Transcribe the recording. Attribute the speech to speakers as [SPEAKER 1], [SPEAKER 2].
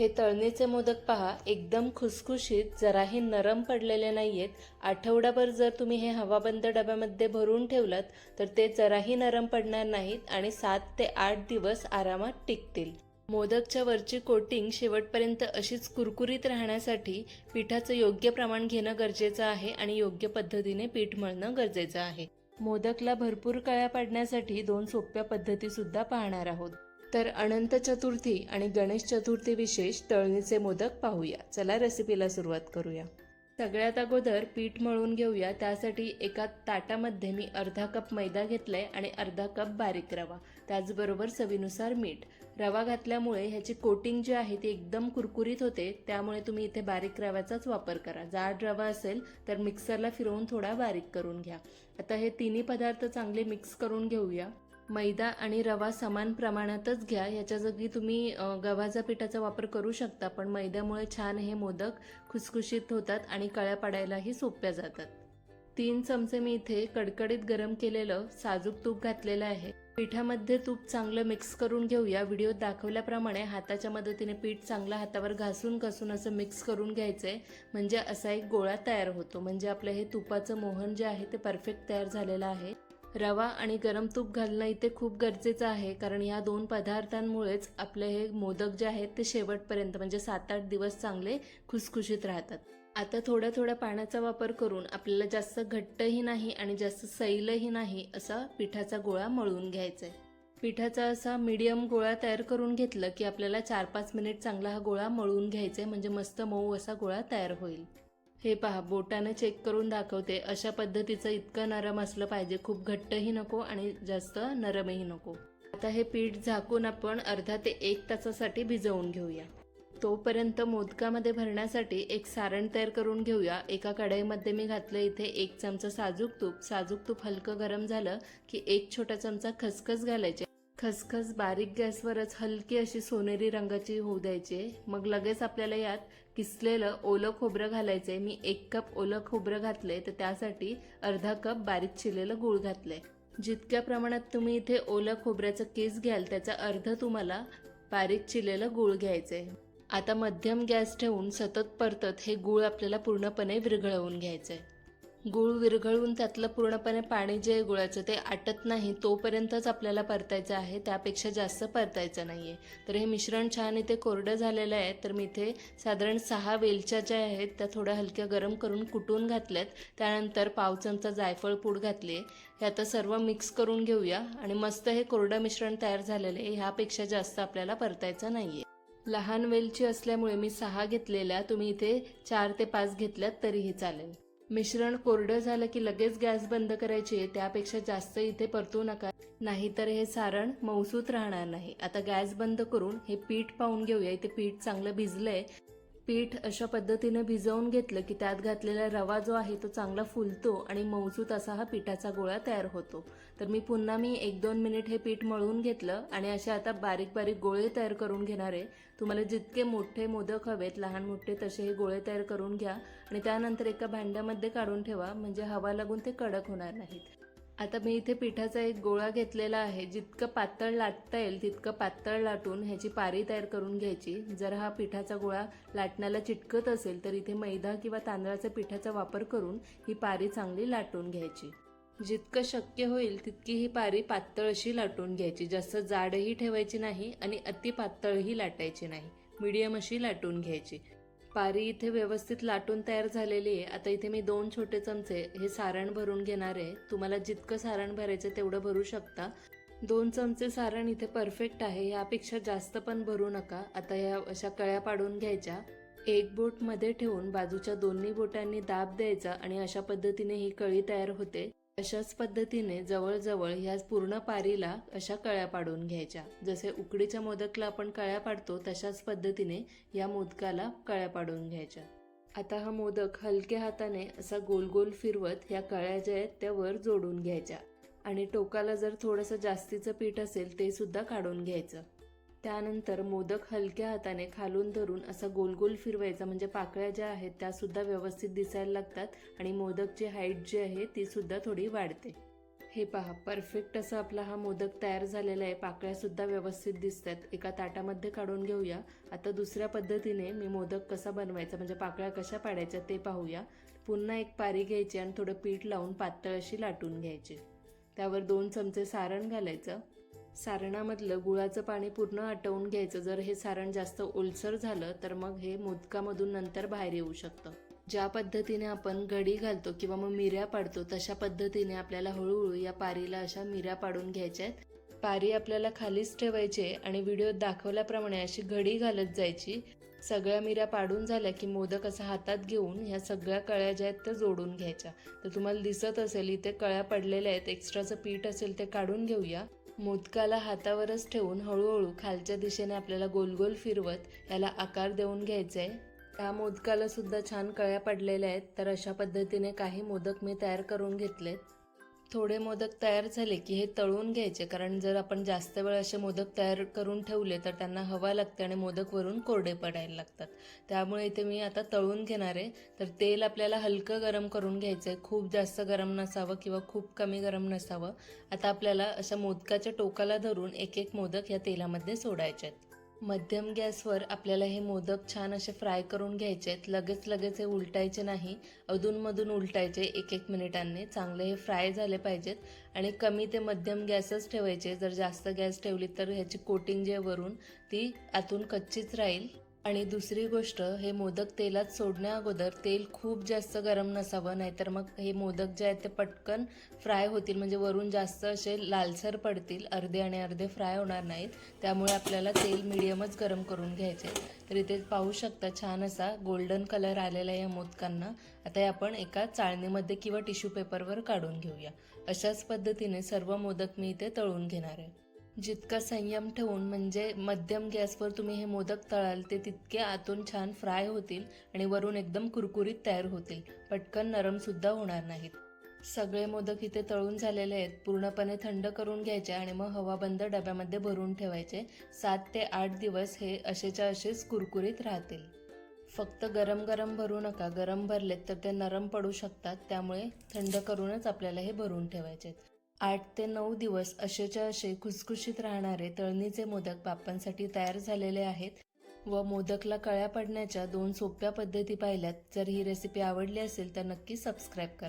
[SPEAKER 1] हे तळणीचे मोदक पहा एकदम खुसखुशीत जराही नरम पडलेले नाहीयेत. आठवडाभर जर तुम्ही हे हवाबंद डब्यामध्ये भरून ठेवलात तर ते जराही नरम पडणार नाहीत आणि सात ते आठ दिवस आरामात टिकतील. मोदकच्या वरची कोटिंग शेवटपर्यंत अशीच कुरकुरीत राहण्यासाठी पिठाचं योग्य प्रमाण घेणं गरजेचं आहे आणि योग्य पद्धतीने पीठ मळणं गरजेचं आहे. मोदकला भरपूर कळ्या पाडण्यासाठी दोन सोप्या पद्धती सुद्धा पाहणार आहोत. तर अनंत चतुर्थी आणि गणेश चतुर्थी विशेष तळणीचे मोदक पाहूया. चला रेसिपीला सुरुवात करूया. सगळ्यात अगोदर पीठ मळून घेऊया. त्यासाठी एका ताटामध्ये मी अर्धा कप मैदा घेतलाय आणि अर्धा कप बारीक रवा. त्याचबरोबर चवीनुसार मीठ. रवा घातल्यामुळे ह्याची कोटिंग जी आहे ती एकदम कुरकुरीत होते. त्यामुळे तुम्ही इथे बारीक रव्याचाच वापर करा. जाड रवा असेल तर मिक्सरला फिरवून थोडा बारीक करून घ्या. आता हे तिन्ही पदार्थ चांगले मिक्स करून घेऊया. मैदा आणि रवा समान प्रमाणातच घ्या. याच्या जागी तुम्ही गव्हाच्या पिठाचा वापर करू शकता पण मैद्यामुळे छान हे मोदक खुसखुशीत होतात आणि कळ्या पाडायलाही सोप्या जातात. तीन चमचे मी इथे कडकडीत गरम केलेलं साजूक तूप घातलेलं आहे. पिठामध्ये तूप चांगलं मिक्स करून घेऊया. व्हिडिओत दाखवल्याप्रमाणे हाताच्या मदतीने पीठ चांगलं हातावर घासून घासून असं मिक्स करून घ्यायचंय म्हणजे असा एक गोळा तयार होतो. म्हणजे आपलं हे तुपाचं मोहन जे आहे ते परफेक्ट तयार झालेलं आहे. रवा आणि गरम तूप घालणं इथे खूप गरजेचं आहे. कारण या दोन पदार्थांमुळेच आपले हे मोदक जे आहेत ते शेवटपर्यंत म्हणजे सात आठ दिवस चांगले खुसखुशीत राहतात. आता थोड्या थोड्या पाण्याचा वापर करून आपल्याला जास्त घट्टही नाही आणि जास्त सैलही नाही असा पिठाचा गोळा मळून घ्यायचा आहे. पिठाचा असा मीडियम गोळा तयार करून घेतलं की आपल्याला चार पाच मिनिट चांगला हा गोळा मळून घ्यायचा आहे. म्हणजे मस्त मऊ असा गोळा तयार होईल. हे पहा बोटाने चेक करून दाखवते. अशा पद्धतीचं इतकं नरम असलं पाहिजे. खूप घट्टही नको आणि जास्त नरमही नको. आता हे पीठ झाकून आपण अर्धा ते एक तासासाठी भिजवून घेऊया. तोपर्यंत मोदकामध्ये भरण्यासाठी एक सारण तयार करून घेऊया. एका कढईमध्ये मी घातलं इथे एक चमचा साजूक तूप. साजूक तूप हलकं गरम झालं की एक छोटा चमचा खसखस घालायचे. खसखस बारीक गॅसवरच हलकी अशी सोनेरी रंगाची होऊ द्यायची. मग लगेच आपल्याला यात किसलेलं ओलं खोबरं घालायचंय. मी एक कप ओलं खोबरं घातलंय तर त्यासाठी अर्धा कप बारीक चिरलेलं गूळ घातलंय. जितक्या प्रमाणात तुम्ही इथे ओलं खोबऱ्याचं केस घ्याल त्याचा अर्ध तुम्हाला बारीक चिरलेलं गूळ घ्यायचंय. आता मध्यम गॅस ठेवून सतत परतत हे गूळ आपल्याला पूर्णपणे विरघळवून घ्यायचंय. गूळ विरघळून त्यातलं पूर्णपणे पाणी जे गुळाचं ते आटत नाही तोपर्यंतच आपल्याला परतायचं आहे. त्यापेक्षा जास्त परतायचं नाही आहे तर हे मिश्रण छान इथे कोरडं झालेलं आहे. तर मी इथे साधारण सहा वेलच्या ज्या आहेत त्या थोड्या हलक्या गरम करून कुटून घातल्यात. त्यानंतर पाव चमचा जायफळ पूड घातली हे आता सर्व मिक्स करून घेऊया. आणि मस्त हे कोरडं मिश्रण तयार झालेलं आहे. ह्यापेक्षा जास्त आपल्याला परतायचं नाही आहे लहान वेलची असल्यामुळे मी सहा घेतलेल्या. तुम्ही इथे चार ते पाच घेतल्यात तरीही चालेल. मिश्रण कोरडं झालं की लगेच गॅस बंद करायची. आहे त्यापेक्षा जास्त इथे परतू नका. नाहीतर हे सारण मौसूत राहणार नाही. आता गॅस बंद करून हे पीठ पाहून घेऊया. इथे पीठ चांगलं भिजलंय. पीठ अशा पद्धतीने भिजवून घेतलं की त्यात घातलेला रवा जो आहे तो चांगला फुलतो आणि मौसूत असा हा पिठाचा गोळा तयार होतो. तर मी पुन्हा मी एक दोन मिनिट हे पीठ मळून घेतलं आणि असे आता बारीक बारीक गोळे तयार करून घेणार आहे. तुम्हाला जितके मोठे मोदक हवेत लहान मोठे तसे हे गोळे तयार करून घ्या आणि त्यानंतर एका भांड्यामध्ये काढून ठेवा म्हणजे हवा लागून ते कडक होणार नाहीत. आता मी इथे पिठाचा एक गोळा घेतलेला आहे. जितकं पातळ लाटता येईल तितकं पातळ लाटून ह्याची पारी तयार करून घ्यायची. जर हा पिठाचा गोळा लाटण्याला चिटकत असेल तर इथे मैदा किंवा तांदळाच्या पिठाचा वापर करून ही पारी चांगली लाटून घ्यायची. जितकं शक्य होईल तितकी ही पारी पातळ अशी लाटून घ्यायची. जास्त जाडही ठेवायची नाही आणि अति पातळही लाटायची नाही. मीडियम अशी लाटून घ्यायची. पारी इथे व्यवस्थित लाटून तयार झालेली आहे. आता इथे मी दोन छोटे चमचे हे सारण भरून घेणार आहे. तुम्हाला जितकं सारण भरायचं तेवढं भरू शकता. दोन चमचे सारण इथे परफेक्ट आहे यापेक्षा जास्त पण भरू नका. आता या अशा कळ्या पाडून घ्यायच्या. एक बोटमध्ये ठेवून बाजूच्या दोन्ही बोटांनी दाब द्यायचा आणि अशा पद्धतीने ही कळी तयार होते. अशाच पद्धतीने जवळजवळ ह्या पूर्ण पारीला अशा कळ्या पाडून घ्यायच्या. जसे उकडीच्या मोदकला आपण कळ्या पाडतो तशाच पद्धतीने या मोदकाला कळ्या पाडून घ्यायच्या. आता हा मोदक हलक्या हाताने असा गोल गोल फिरवत या कळ्या ज्या आहेत त्या वर जोडून घ्यायच्या. आणि टोकाला जर थोडंसं जास्तीचं पीठ असेल ते सुद्धा काढून घ्यायचं. त्यानंतर मोदक हलक्या हाताने खालून धरून असा गोल गोल फिरवायचा. म्हणजे पाकळ्या ज्या आहेत त्या सुद्धा व्यवस्थित दिसायला लागतात आणि मोदकची हाईट जी आहे ती सुद्धा थोडी वाढते. हे पहा परफेक्ट असं आपला हा मोदक तयार झालेला आहे. पाकळ्या सुद्धा व्यवस्थित दिसतात. एका ताटामध्ये काढून घेऊया. आता दुसऱ्या पद्धतीने मी मोदक कसा बनवायचा म्हणजे पाकळ्या कशा पाडायच्या ते पाहूया. पुन्हा एक पारी घ्यायची आणि थोडं पीठ लावून पातळ अशी लाटून घ्यायची. त्यावर दोन चमचे सारण घालायचं. सारणामधलं गुळाचं पाणी पूर्ण आटवून घ्यायचं. जर हे सारण जास्त ओलसर झालं तर मग हे मोदकामधून नंतर बाहेर येऊ शकतं. ज्या पद्धतीने आपण घडी घालतो किंवा मग मिऱ्या पाडतो तशा पद्धतीने आपल्याला हळूहळू या पारीला अशा मिऱ्या पाडून घ्यायच्या आहेत. पारी आपल्याला खालीच ठेवायची आहे आणि व्हिडिओ दाखवल्याप्रमाणे अशी घडी घालत जायची. सगळ्या मिऱ्या पाडून झाल्या की मोदक असा हातात घेऊन ह्या सगळ्या कळ्या ज्या आहेत त्या जोडून घ्यायच्या. तर तुम्हाला दिसत असेल इथे कळ्या पडलेल्या आहेत. एक्स्ट्राचं पीठ असेल ते काढून घेऊया. मोदकाला हातावरच ठेवून हळूहळू खालच्या दिशेने आपल्याला गोल गोल फिरवत याला आकार देऊन घ्यायचा आहे त्या मोदकाला सुद्धा छान कळ्या पडलेल्या आहेत तर अशा पद्धतीने काही मोदक मी तयार करून घेतलेत. थोडे मोदक तयार झाले की हे तळून घ्यायचे. कारण जर आपण जास्त वेळ असे मोदक तयार करून ठेवले तर त्यांना हवा लागते आणि मोदक वरून कोरडे पडायला लागतात. त्यामुळे इथे मी आता तळून घेणार आहे. तर तेल आपल्याला हलकं गरम करून घ्यायचं आहे खूप जास्त गरम नसावं किंवा खूप कमी गरम नसावं. आता आपल्याला अशा मोदकाच्या टोकाला धरून एक एक मोदक या तेलामध्ये सोडायचे आहेत मध्यम गॅसवर आपल्याला हे मोदक छान असे फ्राय करून घ्यायचे आहेत. लगेच लगेच हे उलटायचे नाही. अधूनमधून उलटायचे एक एक मिनिटांनी. चांगले हे फ्राय झाले पाहिजेत. आणि कमी ते मध्यम गॅसच ठेवायचे. जर जास्त गॅस ठेवली तर ह्याची कोटिंग जे वरून ती आतून कच्चीच राहील. आणि दुसरी गोष्ट हे मोदक तेलात सोडण्या अगोदर तेल खूप जास्त गरम नसावं नाहीतर मग हे मोदक जे आहेत ते पटकन फ्राय होतील. म्हणजे वरून जास्त असे लालसर पडतील अर्धे आणि अर्धे फ्राय होणार नाहीत. त्यामुळे आपल्याला तेल मिडियमच गरम करून घ्यायचे तर इथे पाहू शकता छान असा गोल्डन कलर आलेला आहे या मोदकांना. आता हे आपण एका चाळणीमध्ये किंवा टिश्यू पेपरवर काढून घेऊया. अशाच पद्धतीने सर्व मोदक मी इथे तळून घेणार आहे. जितका संयम ठेवून म्हणजे मध्यम गॅसवर तुम्ही हे मोदक तळाल ते तितके आतून छान फ्राय होतील आणि वरून एकदम कुरकुरीत तयार होतील. पटकन नरमसुद्धा होणार नाहीत. सगळे मोदक इथे तळून झालेले आहेत. पूर्णपणे थंड करून घ्यायचे आणि मग हवाबंद डब्यामध्ये भरून ठेवायचे. सात ते आठ दिवस हे असेच्या असेच कुरकुरीत राहतील. फक्त गरम गरम भरू नका. गरम भरलेत तर ते नरम पडू शकतात. त्यामुळे थंड करूनच आपल्याला हे भरून ठेवायचे आठ ते नऊ दिवस असेच्या असे खुसखुशीत राहणारे तळणीचे मोदक बाप्पांसाठी तयार झालेले आहेत व मोदकला कळ्या पडण्याच्या दोन सोप्या पद्धती पाहिल्यात. जर ही रेसिपी आवडली असेल तर नक्की सबस्क्राईब करा.